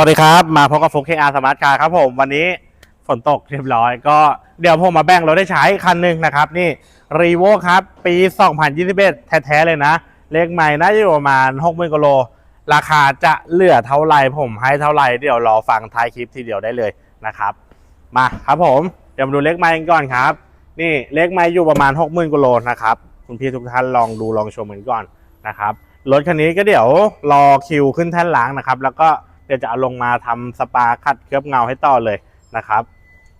วัสดีครับ มาพบกับฟุกเคอาร์สมาร์ทคาร์ครับผมวันนี้ฝนตกเรียบร้อย ก็เดี๋ยวผมมาแบ่งรถได้ใช้คันหนึ่งนะครับ นี่รีโวครับ ปี 2021 แท้ๆ เลยนะ เลขใหม่น่าจะอยู่ประมาณ 60,000กิโล ราคาจะเหลือเท่าไหร่ผมให้เท่าไหร่ เดี๋ยวรอฟังท้ายคลิปทีเดียวได้เลยนะครับ มาครับผมเดี๋ยวมาดูเลขไม้กันก่อนครับ นี่เลขไม้อยู่ประมาณ 60,000กิโลนะครับคุณพี่ทุกท่านลองดูลองชมกันก่อนนะครับรถคันนี้ก็เดี๋ยวรอคิวขึ้นแท่นล้างนะครับ แล้วก็ เดี๋ยวจะเอาลงมาทำสปาขัดเคลือบเงาให้ต่อเลยนะครับ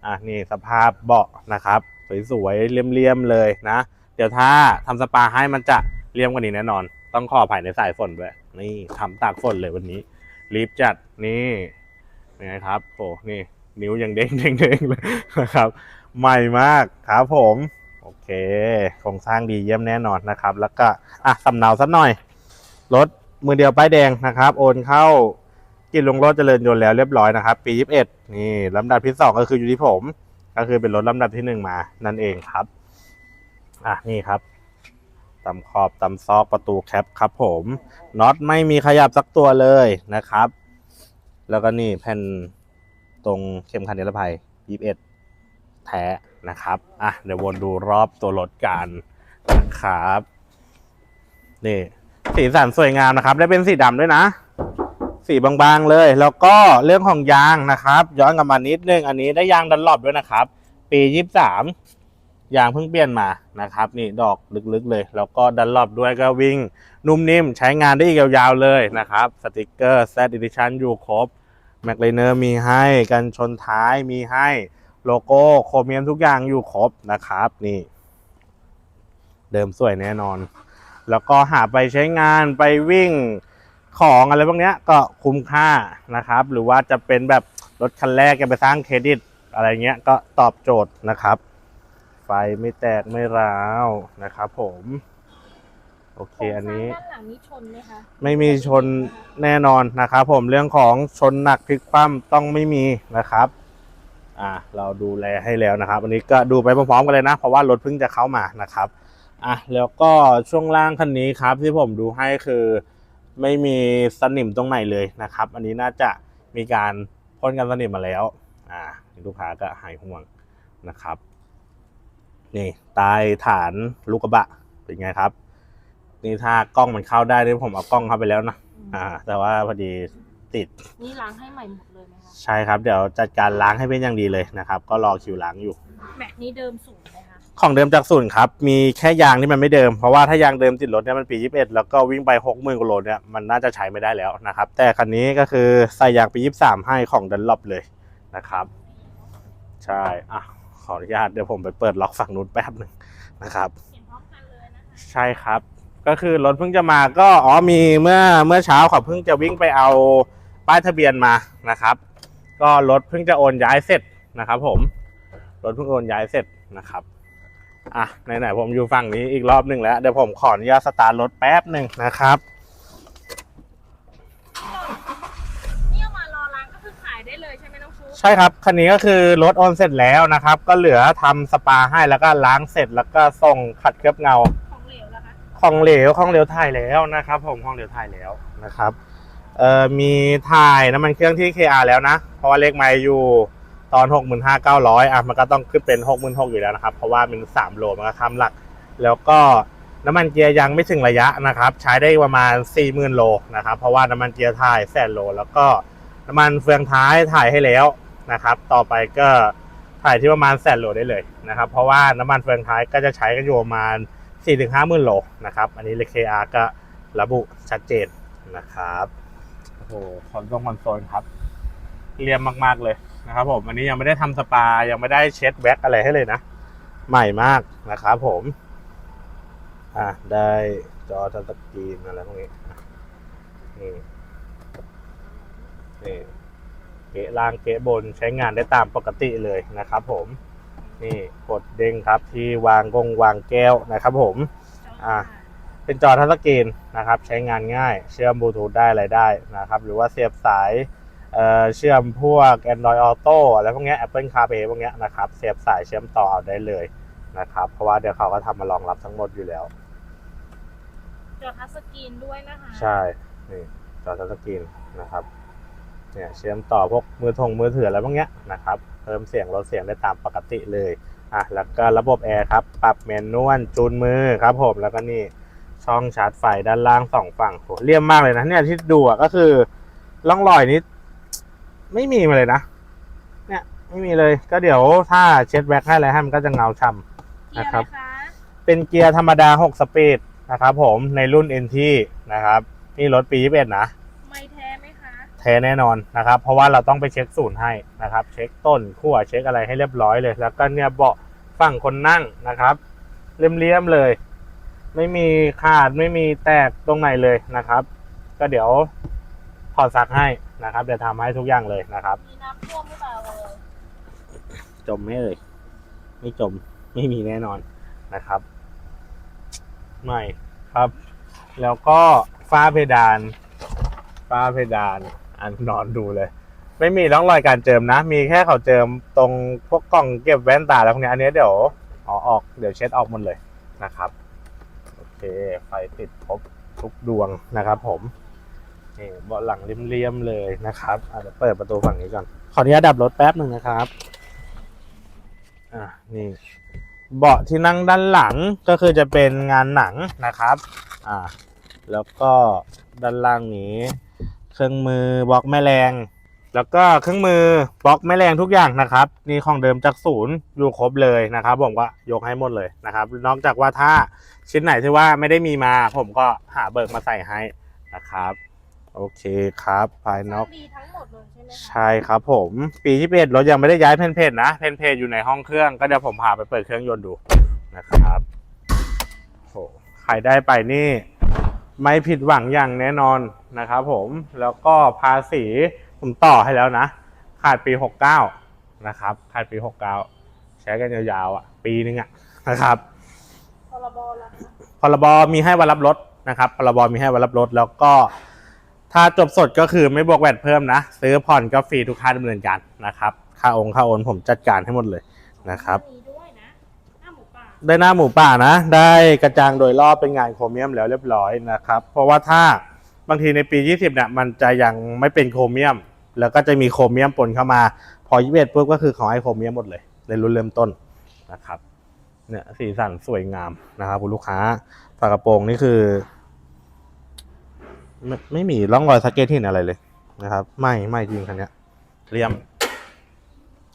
อะนี่สภาพเบาะนะครับสวยๆเลี่ยมๆเลยนะ เดี๋ยวถ้าทำสปาให้มันจะเลี่ยมกว่านี้แน่นอน ต้องขออภัยในสายฝนด้วยนี่ทำตากฝนเลยวันนี้รีบจัดนี่ยังไงครับโอ้นี่นิ้วยังเด้งเด้งเด้งเลยนะครับใหม่มากครับผมโอเคโครงสร้างดีเยี่ยมแน่นอนนะครับ แล้วก็อะสำเนาสักหน่อยรถมือเดียวป้ายแดงนะครับ โอนเข้า กินลงรถเจริญยนต์แล้วเรียบร้อยนะครับ ปี 21 นี่ลำดับที่ 2 ก็คืออยู่ที่ผม ก็คือเป็นรถลำดับที่ 1 มา นั่นเองครับ อะนี่ครับตำขอบตำซอกประตูแคปครับผมน็อตไม่มีขยับสักตัวเลยนะครับ แล้วก็นี่แผ่นตรงเข็มขัดนิรภัย 21 แท้นะครับ อะเดี๋ยววนดูรอบตัวรถกันนะครับ นี่สีสันสวยงามนะครับ ได้เป็นสีดำด้วยนะ สีบางๆเลย แล้วก็เรื่องของยางนะครับ ย้อนกลับมานิดนึงอันนี้ได้ยางดันหลบด้วยนะครับ ปี23ยางเพิ่งเปลี่ยนมานะครับ นี่ดอกลึกๆเลย แล้วก็ดันหลบด้วยก็วิ่ง นุ่มนิ่มใช้งานได้อีกยาวๆเลยนะครับสติกเกอร์ Z Edition อยู่ครบแม็กเลเนอร์มีให้กันชนท้ายมีให้โลโก้โครเมียมทุกอย่างอยู่ครบนะครับนี่ เดิมสวยแน่นอน แล้วก็หาไปใช้งานไปวิ่ง ของอะไรพวกเนี้ยก็คุ้มค่านะครับ หรือว่าจะเป็นแบบรถคันแรกจะไปสร้างเครดิต อะไรเงี้ยก็ตอบโจทย์นะครับ ไฟไม่แตกไม่ร้าวนะครับผมโอเคอันนี้ด้านหลังนี้ชนไหมคะไม่มีชนแน่นอนนะครับผมเรื่องของชนหนักพลิกคว่ำต้องไม่มีนะครับอ่าเราดูแลให้แล้วนะครับอันนี้ก็ดูไปพร้อมๆกันเลยนะ เพราะว่ารถเพิ่งจะเข้ามานะครับอะแล้วก็ช่วงล่างคันนี้ครับที่ผมดูให้คือ ไม่มีสนิมตรงไหนเลยนะครับ อันนี้น่าจะมีการพ่นกันสนิมมาแล้วอ่าลูกค้าก็หายห่วงนะครับนี่ใตายฐานลูกกระบะเป็นไงครับ นี่ถ้ากล้องมันเข้าได้นี่ผมเอากล้องเข้าไปแล้วนะอ่า แต่ว่าพอดีติดนี่ล้างให้ใหม่หมดเลยไหมคะใช่ครับเดี๋ยวจัดการล้างให้เป็นอย่างดีเลยนะครับ ก็รอคิวล้างอยู่ แม็กนี้เดิมสูงไหมคะ ของเดิมจากศูนย์ครับ มีแค่ยางที่มันไม่เดิม เพราะว่าถ้ายางเดิมติดรถเนี่ยมันปี 21 แล้วก็วิ่งไป 60,000กิโลเนี่ยมันน่าจะใช้ไม่ได้แล้วนะครับ แต่คันนี้ก็คือใส่ยางปี 23 ให้ของดันลบเลยนะครับ ใช่อะขออนุญาตเดี๋ยวผมไปเปิดล็อกฝั่งนู้นแป๊บหนึ่งนะครับใช่ครับ ก็คือรถเพิ่งจะมาก็อ๋อมีเมื่อเมื่อเช้าเขาเพิ่งจะวิ่งไปเอาป้ายทะเบียนมานะครับ ก็รถเพิ่งจะโอนย้ายเสร็จนะครับ ผมรถเพิ่งโอนย้ายเสร็จนะครับ อะไหนๆผมอยู่ฝั่งนี้อีกรอบหนึ่งแล้ว เดี๋ยวผมขออนุญาตสตาร์ทรถแป๊บหนึ่งนะครับ นี่เอามารอล้างก็คือขายได้เลยใช่ไหมน้องฟุ๊กใช่ครับ คันนี้ก็คือรถโอนเสร็จแล้วนะครับ ก็เหลือทำสปาให้แล้วก็ล้างเสร็จแล้วก็ส่งขัดเคลือบเงา ของเหลวแล้วคะของเหลวของเหลวถ่ายแล้วนะครับ ผมของเหลวถ่ายแล้วนะครับเอ่อมีถ่ายน้ำมันเครื่องที่ KR แล้วนะ เพราะว่าเลขไม้อยู่ ตอน 65,900อะมันก็ต้องขึ้นเป็น 66,000อยู่แล้วนะครับ เพราะว่ามัน3โลมันก็คำหลัก แล้วก็น้ำมันเกียร์ยังไม่ถึงระยะนะครับ ใช้ได้ประมาณ 40,000โลนะครับ เพราะว่าน้ำมันเกียร์ถ่ายแสนโล แล้วก็น้ำมันเฟืองท้ายถ่ายให้แล้วนะครับ ต่อไปก็ถ่ายที่ประมาณแสนโลได้เลยนะครับ เพราะว่าน้ำมันเฟืองท้ายก็จะใช้กันอยู่ประมาณ 4-5ถึงหมื่นโลนะครับ อันนี้เลข KR ก็ระบุชัดเจนนะครับ โอ้โหคอนโซลคอนโซลครับ เรียมมาก ๆ เลย นะครับผมอันนี้ยังไม่ได้ทำสปายังไม่ได้เช็ดแว็กอะไรให้เลยนะ ใหม่มากนะครับผมอะได้จอทัชสกรีนอะไรพวกนี้นี่นี่เกะล่างเกะบนใช้งานได้ตามปกติเลยนะครับผม นี่กดเด้งครับที่วางกงวางแก้วนะครับผมอะเป็นจอทัชสกรีนนะครับ ใช้งานง่าย เชื่อมบลูทูธได้อะไรได้นะครับ หรือว่าเสียบสาย เอ่อเชื่อมพวก Android Auto อะไรพวกเนี้ย Apple CarPlay พวกเนี้ยนะครับเสียบสายเชื่อมต่อเอาได้เลยนะครับ เพราะว่าเดี๋ยวเขาก็ทำมารองรับทั้งหมดอยู่แล้วจอทัชสกรีนด้วยนะคะใช่นี่จอทัชสกรีนนะครับเนี่ยเชื่อมต่อพวกมือทงมือถืออะไรพวกเนี้ยนะครับเพิ่มเสียงลดเสียงได้ตามปกติเลยอะแล้วก็ระบบแอร์ครับปรับแมนนวลจูนมือครับผมแล้วก็นี่ช่องชาร์จไฟด้านล่างสองฝั่งโหเลี่ยมมากเลยนะเนี่ยที่ดูอะก็คือร่องรอยนี้ ไม่มีมาเลยนะ เนี่ย ไม่มีเลย ก็เดี๋ยวถ้าเช็ดแว็กให้อะไรให้มันก็จะเงาช่ำเกียร์นะครัอะบไรคะเป็นเกียร์ธรรมดา 6 สปีดนะครับผมในรุ่น NT นะครับนี่รถปี 21 นะ ไม่แท้ไหมคะแท้แน่นอนนะครับ เพราะว่าเราต้องไปเช็คศูนย์ให้นะครับ เช็คต้นขั้วเช็คอะไรให้เรียบร้อยเลย แล้วก็เนี่ยเบาะฝั่งคนนั่งนะครับเลี่ยมๆเลย ไม่มีขาดไม่มีแตกตรงไหนเลยนะครับ ก็เดี๋ยวถอดซักให้ นะครับเดี๋ยวทำให้ทุกอย่างเลยนะครับมีน้ำท่วมหรือเปล่าเออจมไม่เลย ไม่จมไม่มีแน่นอนนะครับไม่ครับ แล้วก็ฝ้าเพดานฝ้าเพดาน อันนอนดูเลย ไม่มีร่องรอยการเจิมนะ มีแค่เขาเจิมตรงพวกกล่องเก็บแว่นตาแล้วพวกนี้อันนี้เดี๋ยวเอออกเดี๋ยวเช็ดออกหมดเลยนะครับ โอเคไฟติดครบทุกดวงนะครับผม นี่เบาะหลังเลี่ยมๆเลยนะครับอาจจะเปิดประตูฝั่งนี้ก่อน ขออนุญาตดับรถแป๊บหนึ่งนะครับ อะนี่ เบาะที่นั่งด้านหลังก็คือจะเป็นงานหนังนะครับ อ่า แล้วก็ด้านล่างนี้ เครื่องมือบล็อกแม่แรง แล้วก็เครื่องมือบล็อกแม่แรงทุกอย่างนะครับนี่ของเดิมจากศูนย์อยู่ครบเลยนะครับ ผมก็ยกให้หมดเลยนะครับ นอกจากว่าถ้าชิ้นไหนที่ว่าไม่ได้มีมา ผมก็หาเบิกมาใส่ให้นะครับ โอเคครับภายนอกดีทั้งหมดเลยใช่ไหมคะใช่ครับผม ปีที่เป็ดรถยังไม่ได้ย้ายเพนเพจนะเพนเพจอยู่ในห้องเครื่อง ก็เดี๋ยวผมพาไปเปิดเครื่องยนต์ดูนะครับโหใครได้ไปนี่ ไม่ผิดหวังอย่างแน่นอนนะครับผมแล้วก็ภาษีผมต่อให้แล้วนะ ขาดปี 69 นะครับ ขาดปี 69 ใช้กันยาวๆอะ ปีนึงอะนะครับพรบละคะพรบมีให้วันรับรถนะครับพรบมีให้วันรับรถแล้วก็ ถ้าจบสดก็คือไม่บวกแวดเพิ่มนะ ซื้อผ่อนก็ฟรีทุกค่าดำเนินการนะครับ ค่าองค์ค่าโอนผมจัดการให้หมดเลยนะครับ มีด้วยนะหน้าหมูป่าได้หน้าหมูป่านะ ได้กระจังโดยรอบเป็นงานโครเมียมแล้วเรียบร้อยนะครับ เพราะว่าถ้าบางทีในปี 20เนี่ยมันจะยังไม่เป็นโครเมียม แล้วก็จะมีโครเมียมปนเข้ามา พอ21ปุ๊บก็คือขอให้โครเมียมหมดเลยในรุ่นเริ่มต้นนะครับเนี่ยสีสันสวยงามนะครับคุณลูกค้าฝากระโปรงนี่คือ ไม่ไม่มีร่องรอยสเก็ตหินอะไรเลยนะครับ ไม่ไม่จริงคันนี้เรียม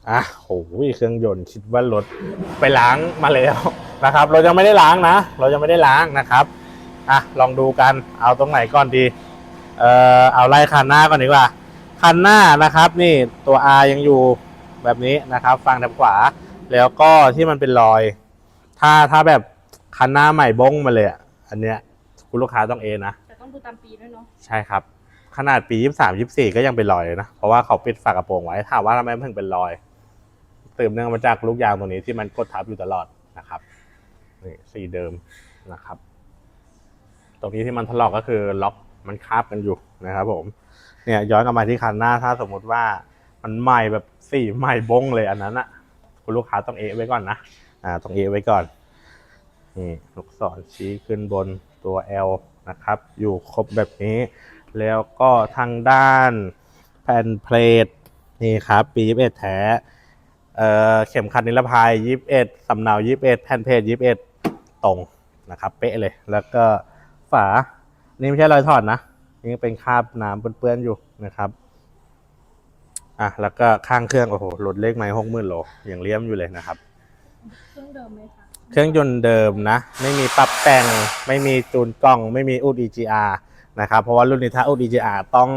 อะโหเครื่องยนต์คิดว่ารถไปล้างมาแล้วนะครับ เรายังไม่ได้ล้างนะ เรายังไม่ได้ล้างนะครับอะลองดูกันเอาตรงไหนก่อนดี เอ่อเอาไล่คันหน้าก่อนดีกว่าคันหน้านะครับ นี่ตัว R ยังอยู่แบบนี้นะครับฝั่งทางขวา แล้วก็ที่มันเป็นรอย ถ้าถ้าแบบคันหน้าใหม่บงมาเลยอะอันเนี้ยคุณลูกค้าต้องเอนะ แต่ต้องดูตามปีด้วยเนาะใช่ครับ ขนาดปี23 24ก็ยังเป็นรอยเลยนะ เพราะว่าเขาปิดฝากระโปรงไว้ถามว่าทำไมมันถึงเป็นรอยสืบเนื่องมาจากลูกยางตรงนี้ที่มันกดทับอยู่ตลอดนะครับนี่สีเดิมนะครับ ตรงนี้ที่มันถลอกก็คือล็อกมันคาบกันอยู่นะครับ ผม เนี่ยย้อนกลับมาที่คันหน้าถ้าสมมุติว่ามันใหม่แบบสีใหม่บงเลยอันนั้นอะคุณลูกค้าต้องเอไว้ก่อนนะอ่าต้องเอไว้ก่อนนี่ลูกศรชี้ขึ้นบนตัว L นะครับ อยู่ครบแบบนี้ แล้วก็ทางด้านแผ่นเพลทนี่ครับปี 21 แท้เเข็มขัดนิรภัย 21สำเนา21 แผ่นเพลท21 ตรงนะครับ เป๊ะเลย แล้วก็ฝา นี่ไม่ใช่รอยถอดนะ นี่เป็นคราบน้ำเปื้อนๆอยู่นะครับอะแล้วก็ข้างเครื่อง โอ้โหรถเลขไม้หกหมื่นโลอยังเลี่ยมอยู่เลยนะครับ เครื่องเดิมไหมคะ เครื่องยนต์เดิมนะ ไม่มีปรับแต่ง ไม่มีจูนกล้อง ไม่มีอูด EGR นะครับ เพราะว่ารุ่นนี้ถ้าอูด EGR ต้อง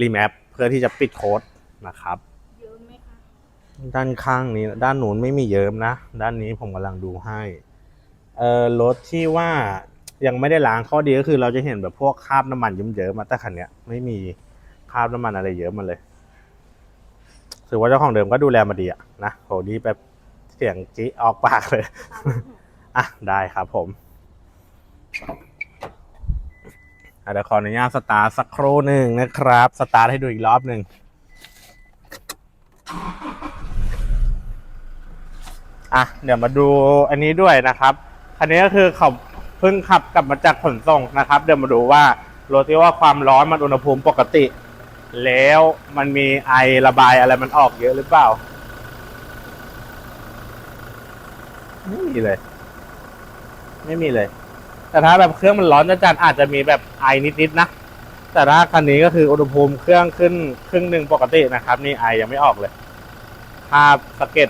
รีแมปเพื่อที่จะปิดโค้ดนะครับเยอะไหมคะด้านข้างนี้ด้านหนูนไม่มีเยิ้มนะ ด้านนี้ผมกำลังดูให้ เอ่อรถที่ว่ายังไม่ได้ล้างข้อดีก็คือเราจะเห็นแบบพวกคราบน้ำมันเยิ้มๆมาแต่คันเนี้ยไม่มีคราบน้ำมันอะไรเยอะมาเลยถือว่าเจ้าของเดิมก็ดูแลมาดีอะนะโหนี่แบบ เสียงจีออกปากเลย อะ ได้ครับผมอะเดี๋ยวขออนุญาตสตาร์ทสักครู่หนึ่งนะครับ สตาร์ทให้ดูอีกรอบหนึ่งอะ เดี๋ยวมาดูอันนี้ด้วยนะครับ อันนี้ก็คือเขาเพิ่งขับกลับมาจากขนส่งนะครับ เดี๋ยวมาดูว่ารถที่ว่าความร้อนมันอุณหภูมิปกติ แล้วมันมีไอระบายอะไรมันออกเยอะหรือเปล่า ไม่มีเลย ไม่มีเลย แต่ถ้าแบบเครื่องมันร้อนจัดๆอาจจะมีแบบไอนิดๆนะ แต่ถ้าคันนี้ก็คืออุณหภูมิเครื่องขึ้นครึ่งหนึ่งปกตินะครับ นี่ไอยังไม่ออกเลยภาพสะเก็ด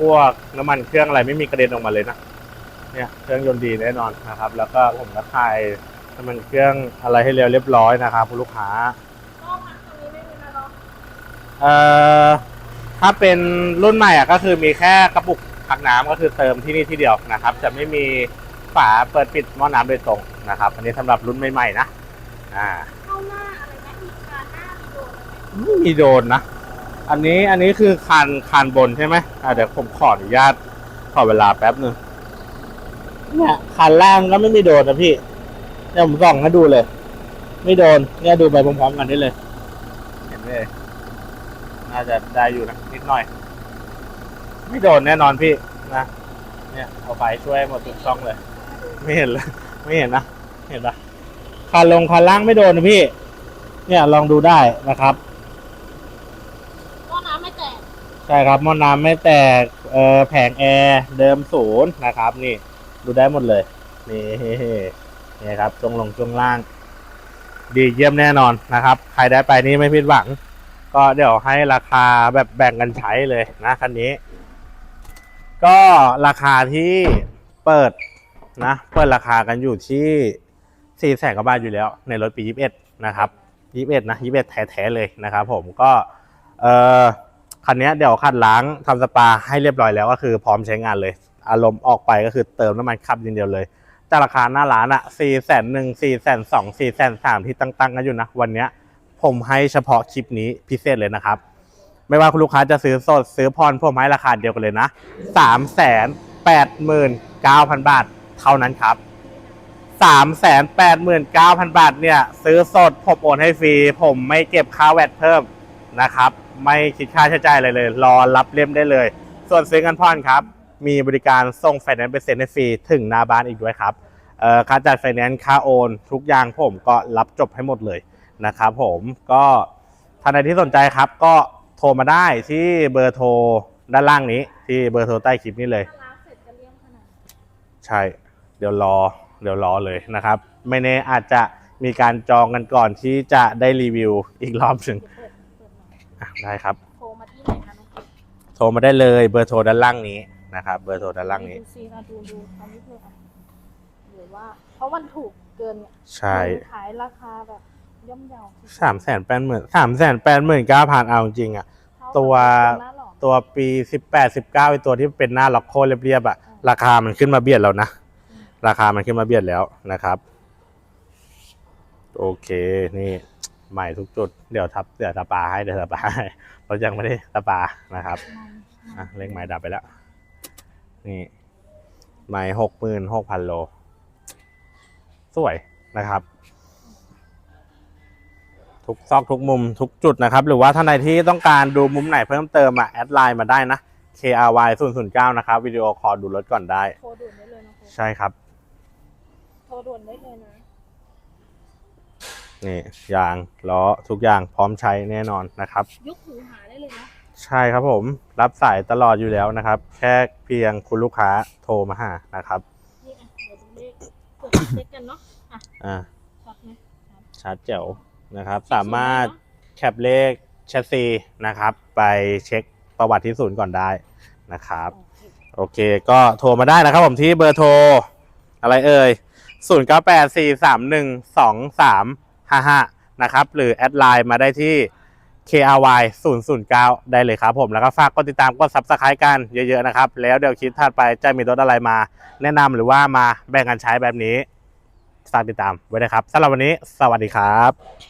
พวกน้ำมันเครื่องอะไรไม่มีกระเด็นออกมาเลยนะ เนี่ยเครื่องยนต์ดีแน่นอนนะครับ แล้วก็ผมก็ถ่ายน้ำมันเครื่องอะไรให้เร็วเรียบร้อยนะครับคุณลูกค้าก็พักตรงนี้ไม่มีนะเนเอ่อถ้าเป็นรุ่นใหม่อะก็คือมีแค่กระปุก พักน้ำก็คือเติมที่นี่ที่เดียวนะครับ จะไม่มีฝาเปิดปิดหม้อน้ำโดยตรงนะครับ อันนี้สำหรับรุ่นใหม่ๆนะอ่าเข้าหน้าอะไรนะอีการหน้ามีโดนไหมไม่มีโดนนะ อันนี้อันนี้คือคานคานบนใช่ไหมอ่าเดี๋ยวผมขออนุญาตขอเวลาแป๊บหนึ่งเนี่ยคานล่างก็ไม่มีโดนนะพี่เดี๋ยวผมส่องให้ดูเลย ไม่โดนเนี่ยดูไปพร้อมๆกันได้เลย เห็นไหมเลยน่าจะได้อยู่นะนิดหน่อย ไม่โดนแน่นอนพี่นะเนี่ยเอาไปช่วยหมดทุกช่องเลย ไม่เห็นเลยไม่เห็นนะเห็นปะคานลงคานล่างไม่โดนนะพี่ เนี่ยลองดูได้นะครับก็น้ำไม่แตกใช่ครับหม้อน้ำไม่แตกเออแผงแอร์เดิมศูนย์นะครับ นี่ ดูได้หมดเลยนี่นี่ครับช่วงลงช่วงล่าง ดีเยี่ยมแน่นอนนะครับ ใครได้ไปนี่ไม่ผิดหวัง ก็เดี๋ยวให้ราคาแบบแบ่งกันใช้เลยนะคันนี้ ก็ราคาที่เปิดนะเปิดราคากันอยู่ที่สี่แสนกว่าบาทอยู่แล้ว ในรถปียี่สิบเอ็ดนะครับยี่สิบเอ็ดนะยี่สิบเอ็ดแท้ๆเลยนะครับผมก็เออคันนี้เดี๋ยวคัดล้างทำสปาให้เรียบร้อยแล้วก็คือพร้อมใช้งานเลย อารมณ์ออกไปก็คือเติมน้ำมันขับอย่างเดียวเลยแต่ราคาหน้าร้านอะสี่แสนหนึ่งสี่แสนสองสี่แสนสามที่ตั้งๆกันอยู่นะ วันเนี้ยผมให้เฉพาะคลิปนี้พิเศษเลยนะครับ ไม่ว่าคุณลูกค้าจะซื้อสดซื้อผ่อนผมให้ราคาเดียวกันเลยนะสามแสนแปดหมื่นเก้าพันบาทเท่านั้นครับสามแสนแปดหมื่นเก้าพันบาทเนี่ย ซื้อสดผมโอนให้ฟรี ผมไม่เก็บค่าแวดเพิ่มนะครับ ไม่คิดค่าใช้จ่ายอะไรเลย รอรับเล่มได้เลย ส่วนซื้อเงินผ่อนครับ มีบริการส่งไฟแนนซ์เป็นเซ็นให้ฟรีถึงหน้าบ้านอีกด้วยครับค่าจัดไฟแนนซ์ค่าโอน ทุกอย่างผมก็รับจบให้หมดเลยนะครับผมก็ท่านใดที่สนใจครับก็ โทรมาได้ที่เบอร์โทรด้านล่างนี้ ที่เบอร์โทรใต้คลิปนี้เลยถ้าล้างเสร็จจะเลี่ยมขนาดไหนใช่ เดี๋ยวรอ เดี๋ยวรอเลยนะครับ ไม่แน่อาจจะมีการจองกันก่อนที่จะได้รีวิวอีกรอบหนึ่งเดี๋ยวเปิดเปิดหน่อยอะได้ครับ โทรมาที่ไหนคะน้องเกดโทรมาได้เลยเบอร์โทรด้านล่างนี้นะครับ เบอร์โทรด้านล่างนี้ ดูซินะดูดูทำนิดนึงอะหรือว่า เพราะมันถูกเกินเนี่ยใช่ขายราคาแบบ ย่อมเยาสามแสนแปดหมื่นสามแสนแปดหมื่นเก้าพันเอาจริงๆอะเท่ากับตัวหน้าหล่อตัวปีสิบแปดสิบเก้าตัวที่เป็นหน้าล็อกโคเรียบๆอะ ราคามันขึ้นมาเบียดแล้วนะ ราคามันขึ้นมาเบียดแล้วนะครับ โอเคนี่ใหม่ทุกจุด เดี๋ยวทับเดี๋ยวตะปาให้เดี๋ยวตะปาให้เรายังไม่ได้ตะปานะครับอะเร่งไม้ดับไปแล้ว นี่ไม้หกหมื่นหกพันโล สวยนะครับ ทุกซอกทุกมุมทุกจุดนะครับ หรือว่าท่านใดที่ต้องการดูมุมไหนเพิ่มเติมอะแอดไลน์มาได้นะ KRY 0 0 9นะครับวิดีโอคอลดูรถก่อนได้ โทรด่วนได้เลยนะโทรใช่ครับ โทรด่วนได้เลยนะนี่ยางล้อทุกอย่างพร้อมใช้แน่นอนนะครับ ยกหูหาได้เลยนะใช่ครับผมรับสายตลอดอยู่แล้วนะครับ แค่เพียงคุณลูกค้าโทรมาหานะครับนี่อะเดี๋ยวดูเลขเปิดเช็คกันเนาะอะอ่าช็อตไหมชาร์จแจ๋ว นะครับ สามารถแคปเลขแชสซีนะครับ ไปเช็คประวัติที่ศูนย์ก่อนได้นะครับโอเคโอเคก็โทรมาได้นะครับผมที่เบอร์โทร อะไรเอ่ย 0 9 8 4 3 1 2 3 5 5 นะครับ หรือแอดไลน์มาได้ที่ KRY 009 ได้เลยครับผมแล้วก็ฝากกดติดตามกด Subscribe กันเยอะๆนะครับ แล้วเดี๋ยวคลิปถัดไปจะมีรถอะไรมา แนะนำหรือว่ามาแบ่งกันใช้แบบนี้ฝากติดตามไว้นะครับสำหรับวันนี้ สวัสดีครับ